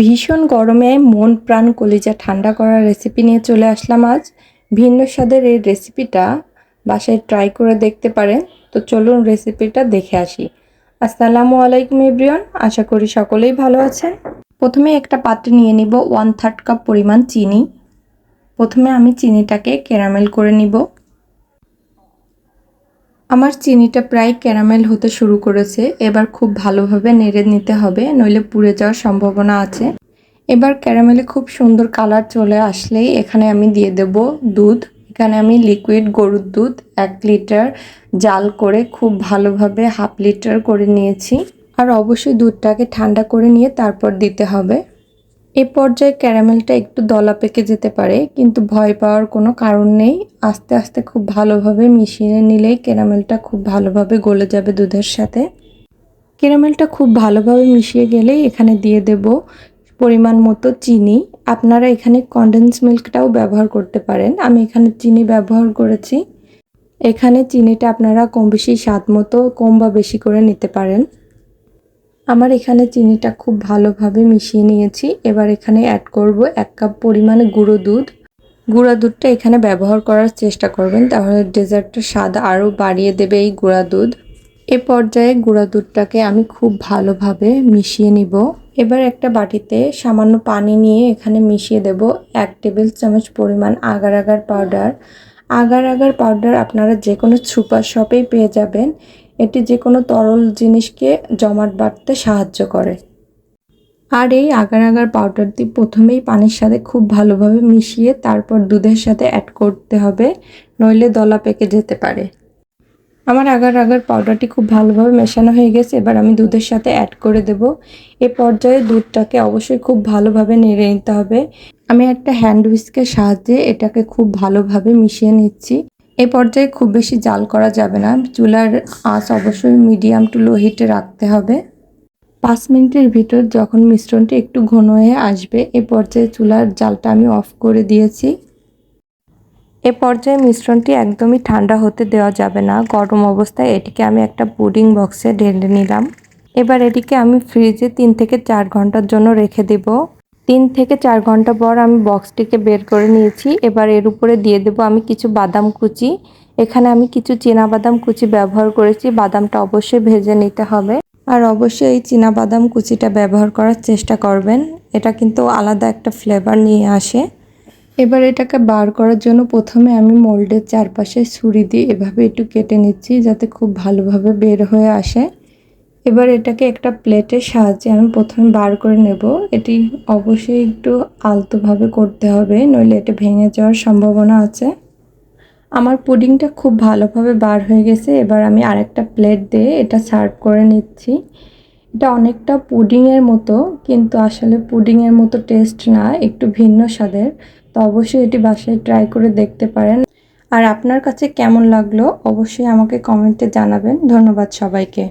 ভীষণ গরমে মন প্রাণ কলিজা ঠান্ডা করার রেসিপি নিয়ে চলে আসলাম আজ। ভিন্ন স্বাদের এই রেসিপিটা বাসায় ট্রাই করে দেখতে পারেন। তো চলুন রেসিপিটা দেখে আসি। আসসালামু আলাইকুম এভরিওয়ান আশা করি সকলেই ভালো আছেন। প্রথমে একটা পাত্রে নিয়ে নিব ওয়ান থার্ড কাপ পরিমাণ চিনি। প্রথমে আমি চিনিটাকে ক্যারামেল করে নিব। আমার চিনিটা প্রায় ক্যারামেল হতে শুরু করেছে, এবার খুব ভালোভাবে নেড়ে নিতে হবে, নইলে পুড়ে যাওয়ার সম্ভাবনা আছে। এবার ক্যারামেলে খুব সুন্দর কালার চলে আসলেই এখানে আমি দিয়ে দেব দুধ। এখানে আমি লিকুইড গরুর দুধ, এক লিটার জাল করে খুব ভালোভাবে হাফ লিটার করে নিয়েছি। আর অবশ্যই দুধটাকে ঠান্ডা করে নিয়ে তারপর দিতে হবে। এ পর্যায়ে ক্যারামেলটা একটু দলা পেকে যেতে পারে, কিন্তু ভয় পাওয়ার কোনো কারণ নেই। আস্তে আস্তে খুব ভালোভাবে মিশিয়ে নিলেই ক্যারামেলটা খুব ভালোভাবে গলে যাবে দুধের সাথে। ক্যারামেলটা খুব ভালোভাবে মিশিয়ে গেলেই এখানে দিয়ে দেব পরিমাণ মতো চিনি। আপনারা এখানে কন্ডেন্স মিল্কটাও ব্যবহার করতে পারেন। আমি এখানে চিনি ব্যবহার করেছি। এখানে চিনিটা আপনারা কম বেশি স্বাদ মতো কম বা বেশি করে নিতে পারেন। আমার এখানে চিনিটা খুব ভালোভাবে মিশিয়ে নিয়েছি। এবার এখানে অ্যাড করব এক কাপ পরিমাণে গুঁড়ো দুধ। গুঁড়া দুধটা এখানে ব্যবহার করার চেষ্টা করবেন, তাহলে ডেজার্টটা স্বাদ আরও বাড়িয়ে দেবে এই গুঁড়া দুধ। এ পর্যায়ে গুঁড়া দুধটাকে আমি খুব ভালোভাবে মিশিয়ে নিব। এবার একটা বাটিতে সামান্য পানি নিয়ে এখানে মিশিয়ে দেব এক টেবিল চামচ পরিমাণ agar agar powder. Agar agar powder আপনারা যে কোনো সুপার শপেই পেয়ে যাবেন। এটি যে কোনো তরল জিনিসকে জমাট বাড়তে সাহায্য করে। আর এই আগার আগার পাউডারটি প্রথমেই পানির সাথে খুব ভালোভাবে মিশিয়ে তারপর দুধের সাথে অ্যাড করতে হবে, নইলে দলা পেকে যেতে পারে। আমার আগার আগার পাউডারটি খুব ভালোভাবে মেশানো হয়ে গেছে, এবার আমি দুধের সাথে অ্যাড করে দেব। এ পর্যায়ে দুধটাকে অবশ্যই খুব ভালোভাবে নেড়ে নিতে হবে। আমি একটা হ্যান্ড উইস্কের সাহায্যে এটাকে খুব ভালোভাবে মিশিয়ে নিচ্ছি। এ পর্যায়ে খুব বেশি জাল করা যাবে না। চুলার আঁচ অবশ্যই মিডিয়াম টু লো হিটে রাখতে হবে। পাঁচ মিনিটের ভিতর যখন মিশ্রণটি একটু ঘন হয়ে আসবে, এ পর্যায়ে চুলার জালটা আমি অফ করে দিয়েছি। এ পর্যায়ে মিশ্রণটি একদমই ঠান্ডা হতে দেওয়া যাবে না। গরম অবস্থায় এটিকে আমি একটা পুডিং বক্সে ঢেলে নিলাম। এবার এটিকে আমি ফ্রিজে তিন থেকে চার ঘণ্টার জন্য রেখে দেব। তিন থেকে চার ঘণ্টা পর আমি বক্সটিকে বের করে নিয়েছি। এবার এর উপরে দিয়ে দেব আমি কিছু বাদাম কুচি। এখানে আমি কিছু বাদাম কুচি ব্যবহার করেছি। বাদামটা অবশ্যই ভেজে নিতে হবে। আর অবশ্যই এই বাদাম কুচিটা ব্যবহার করার চেষ্টা করবেন। এটা কিন্তু আলাদা একটা ফ্লেভার নিয়ে আসে। এবার এটাকে বার করার জন্য প্রথমে আমি মোল্ডের চারপাশে ছুরি দিয়ে এভাবে একটু কেটে নিচ্ছি যাতে খুব ভালোভাবে বের হয়ে আসে। এবার এটাকে একটা প্লেটের সাহায্যে আমি প্রথমে বার করে নেব। এটি অবশ্যই একটু আলতোভাবে করতে হবে, নইলে এটা ভেঙে যাওয়ার সম্ভাবনা আছে। আমার পুডিংটা খুব ভালোভাবে বার হয়ে গেছে, এবার আমি আরেকটা প্লেট দিয়ে এটা সার্ভ করে নিচ্ছি। এটা অনেকটা পুডিংয়ের মতো, কিন্তু আসলে পুডিংয়ের মতো টেস্ট না, একটু ভিন্ন স্বাদের। তো অবশ্যই এটি বাসায় ট্রাই করে দেখতে পারেন। আর আপনার কাছে কেমন লাগল, অবশ্যই আমাকে কমেন্টে জানাবেন। ধন্যবাদ সবাইকে।